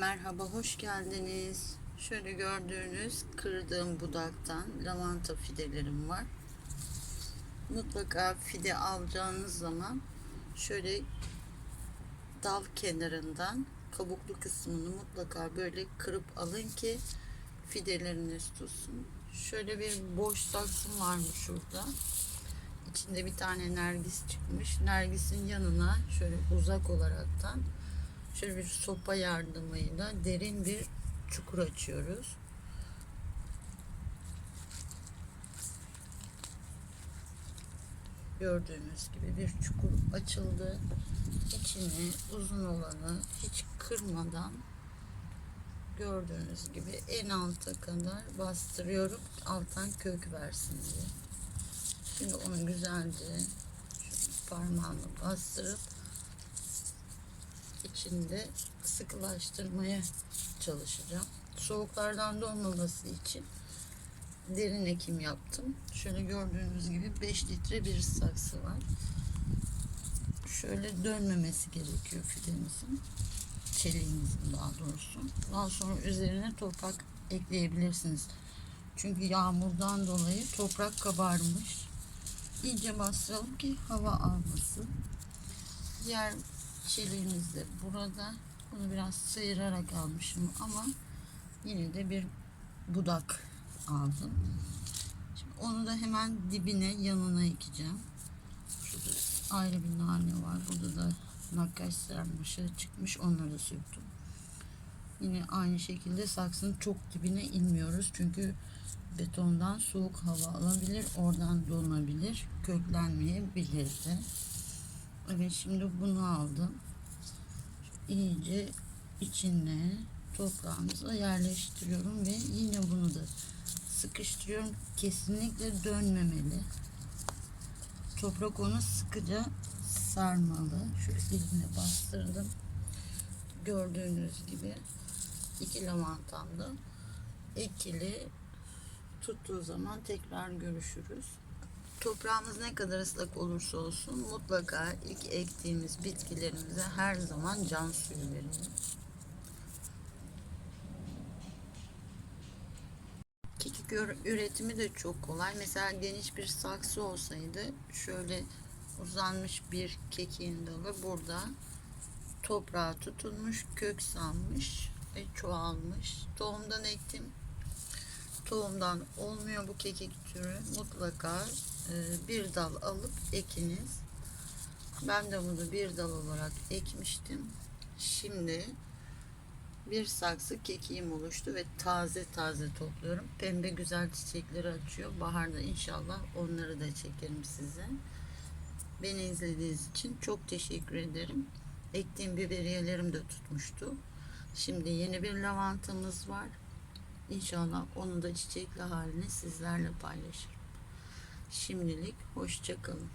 Merhaba, hoş geldiniz. Şöyle gördüğünüz kırdığım budaktan lavanta fidelerim var. Mutlaka fide alacağınız zaman şöyle dal kenarından kabuklu kısmını mutlaka böyle kırıp alın ki fideleriniz tutsun. Şöyle bir boş saksım varmış şurada. İçinde bir tane nergis çıkmış. Nergisin yanına şöyle uzak olaraktan şöyle bir sopa yardımıyla derin bir çukur açıyoruz. Gördüğünüz gibi bir çukur açıldı. İçini uzun olanı hiç kırmadan gördüğünüz gibi en alta kadar bastırıyorum alttan kök versin diye. Şimdi onu güzelce şöyle parmağımla bastırıp içinde sıkılaştırmaya çalışacağım. Soğuklardan donmaması için derin ekim yaptım. Şöyle gördüğünüz gibi 5 litre bir saksı var. Şöyle dönmemesi gerekiyor fidemizin. Çeliğimizin daha doğrusu. Daha sonra üzerine toprak ekleyebilirsiniz. Çünkü yağmurdan dolayı toprak kabarmış. İyice bastıralım ki hava almasın. Diğer çeliğimiz de burada. Bunu biraz sıyırarak almışım ama yine de bir budak aldım. Şimdi onu da hemen dibine yanına ekeceğim. Şurada ayrı bir nane var. Burada da nakkaş sarmaşığı çıkmış. Onları da söktüm. Yine aynı şekilde saksının çok dibine inmiyoruz. Çünkü betondan soğuk hava alabilir. Oradan donabilir. Köklenmeyebilir de. Evet şimdi bunu aldım. İyice içine toprağımıza yerleştiriyorum ve yine bunu da sıkıştırıyorum. Kesinlikle dönmemeli. Toprak onu sıkıca sarmalı. Şöyle elimle bastırdım. Gördüğünüz gibi iki lavantamda ekili tuttuğu zaman tekrar görüşürüz. Toprağımız ne kadar ıslak olursa olsun mutlaka ilk ektiğimiz bitkilerimize her zaman can suyu verin. Kekik ür- üretimi de çok kolay. Mesela geniş bir saksı olsaydı şöyle uzanmış bir kekiğin dalı burada toprağa tutunmuş, kök salmış ve çoğalmış. Tohumdan ektim. Tohumdan olmuyor bu kekik türü. Mutlaka e, bir dal alıp ekiniz. Ben de bunu bir dal olarak ekmiştim. Şimdi bir saksı kekiğim oluştu ve taze taze topluyorum. Pembe güzel çiçekleri açıyor. Baharda inşallah onları da çekerim size. Beni izlediğiniz için çok teşekkür ederim. Ektiğim biberiyelerim de tutmuştu. Şimdi yeni bir lavantamız var. İnşallah onu da çiçekli halini sizlerle paylaşırım. Şimdilik hoşça kalın.